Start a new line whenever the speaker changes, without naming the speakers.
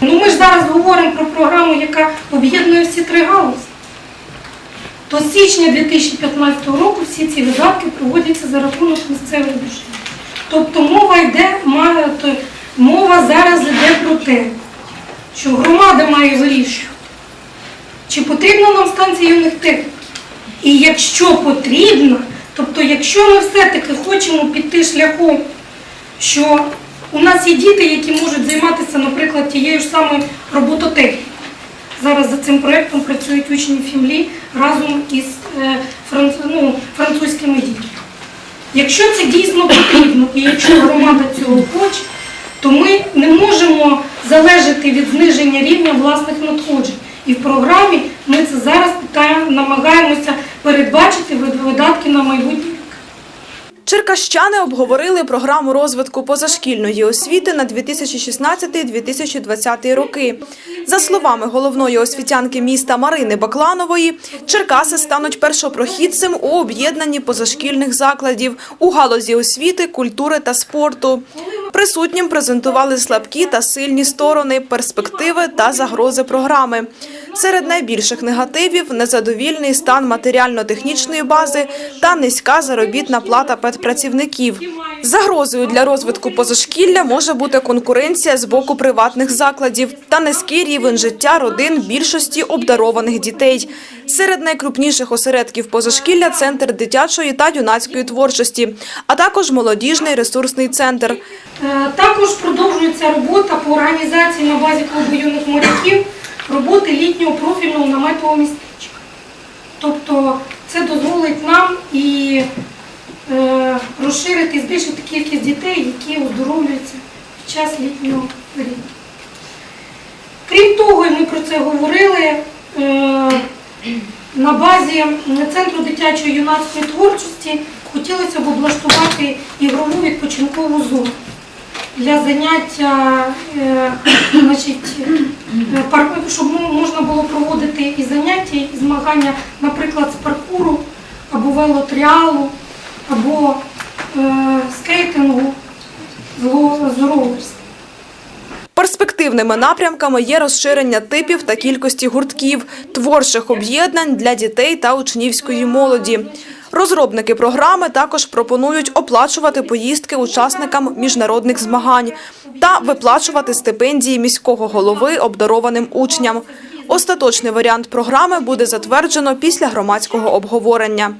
Ну ми ж зараз говоримо про програму, яка об'єднує всі три галузі. То січня 2015 року всі ці видатки проводяться за рахунок місцевих бюджетів. Тобто мова йде, мова зараз йде про те, що громада має вирішувати, чи потрібна нам станція юних техніків. І якщо потрібно, тобто якщо ми все-таки хочемо піти шляхом, що у нас є діти, які можуть займатися, наприклад, тією ж самою робототехнікою. Зараз за цим проєктом працюють учні Фімлі разом із е, ну, французькими дітьми. Якщо це дійсно потрібно, і якщо громада цього хоче, то ми не можемо залежати від зниження рівня власних надходжень. І в програмі ми це зараз намагаємося передбачити вид- видатки на майбутнє.
Черкащани обговорили програму розвитку позашкільної освіти на 2016-2020 роки. За словами головної освітянки міста Марини Бакланової, Черкаси стануть першопрохідцем у об'єднанні позашкільних закладів у галузі освіти, культури та спорту. Присутнім презентували слабкі та сильні сторони, перспективи та загрози програми. Серед найбільших негативів незадовільний стан матеріально-технічної бази та низька заробітна плата педпрацівників. Загрозою для розвитку позашкілля може бути конкуренція з боку приватних закладів та низький рівень життя родин більшості обдарованих дітей. Серед найкрупніших осередків позашкілля центр дитячої та юнацької творчості, а також молодіжний ресурсний центр.
Е, Також продовжується робота по організації на базі клубу юних моряків роботи літнього профільного наметового містечка. Тобто це дозволить нам і е, розширити і збільшити кількість дітей, які оздоровлюються під час літнього періоду. Крім того, і ми про це говорили, е, на базі Центру дитячої юнацької творчості хотілося б облаштувати ігрову відпочинкову зону для заняття, е, значить, і змагання, наприклад, з паркуру, або велотріалу, або е, скейтингу з ролерства.
Перспективними напрямками є розширення типів та кількості гуртків, творчих об'єднань для дітей та учнівської молоді. Розробники програми також пропонують оплачувати поїздки учасникам міжнародних змагань та виплачувати стипендії міського голови обдарованим учням. Остаточний варіант програми буде затверджено після громадського обговорення.